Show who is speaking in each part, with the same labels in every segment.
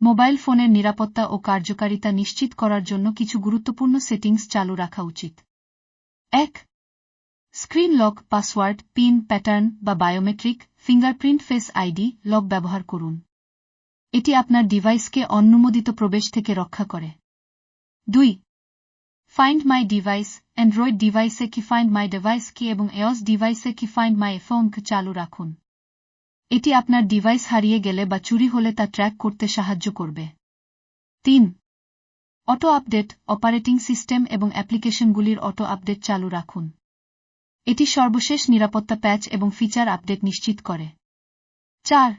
Speaker 1: Mobile ফোনের নিরাপত্তা ও কার্যকারিতা নিশ্চিত করার জন্য কিছু গুরুত্বপূর্ণ সেটিংস চালু রাখা উচিত। এক, screen lock, password, pin, pattern বা biometric, fingerprint, face ID, lock ব্যবহার করুন। এটি আপনার ডিভাইসকে অনুমোদিত প্রবেশ থেকে রক্ষা করে। দুই ফাইন্ড মাই ডিভাইস অ্যান্ড্রয়েড ডিভাইসে কি ফাইন্ড মাই ডিভাইস কি এবং এওস ডিভাইসে কি ফাইন্ড মাই ফোন চালু রাখুন। এটি আপনার ডিভাইস হারিয়ে গেলে বা চুরি হলে তা ট্র্যাক করতে সাহায্য করবে। তিন অটো আপডেট অপারেটিং সিস্টেম এবং অ্যাপ্লিকেশনগুলির অটো আপডেট চালু রাখুন। এটি সর্বশেষ নিরাপত্তা প্যাচ এবং ফিচার আপডেট নিশ্চিত করে। চার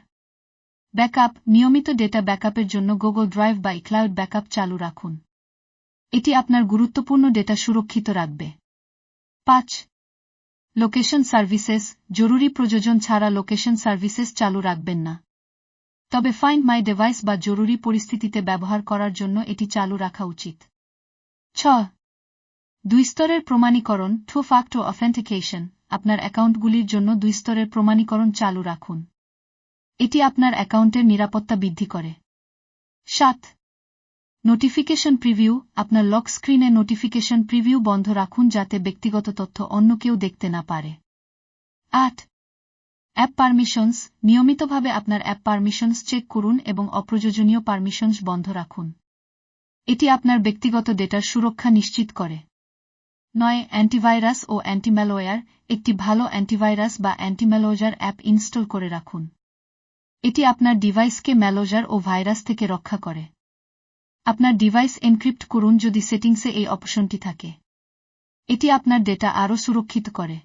Speaker 1: ব্যাকআপ নিয়মিত ডেটা ব্যাকআপের জন্য গুগল ড্রাইভ বা ক্লাউড ব্যাকআপ চালু রাখুন। এটি আপনার গুরুত্বপূর্ণ ডেটা সুরক্ষিত রাখবে। পাঁচ লোকেশন সার্ভিসেস, জরুরি প্রযোজন ছাড়া লোকেশন সার্ভিসেস চালু রাখবেন না। তবে ফাইন্ড মাই ডিভাইস বা জরুরি পরিস্থিতিতে ব্যবহার করার জন্য এটি চালু রাখা উচিত। ছ, দুই স্তরের প্রমাণীকরণ টু ফ্যাক্টো অথেন্টিকেশন আপনার অ্যাকাউন্টগুলির জন্য দুই স্তরের প্রমাণীকরণ চালু রাখুন। এটি আপনার অ্যাকাউন্টের নিরাপত্তা বৃদ্ধি করে। সাত নোটিফিকেশন প্রিভিউ আপনার লক স্ক্রিনে নোটিফিকেশন প্রিভিউ বন্ধ রাখুন যাতে ব্যক্তিগত তথ্য অন্য কেউ দেখতে না পারে। আট। অ্যাপ পারমিশনস নিয়মিতভাবে আপনার অ্যাপ পারমিশনস চেক করুন এবং অপ্রয়োজনীয় পারমিশনস বন্ধ রাখুন। এটি আপনার ব্যক্তিগত ডেটার সুরক্ষা নিশ্চিত করে। নয় অ্যান্টিভাইরাস ও অ্যান্টিম্যালোয়ার একটি ভালো অ্যান্টিভাইরাস বা অ্যান্টিম্যালোজার অ্যাপ ইনস্টল করে রাখুন। এটি আপনার ডিভাইসকে ম্যালোজার ও ভাইরাস থেকে রক্ষা করে। আপনার ডিভাইস এনক্রিপ্ট করুন যদি সেটিংসে এই অপশনটি থাকে। এটি আপনার ডেটা আরও সুরক্ষিত করে।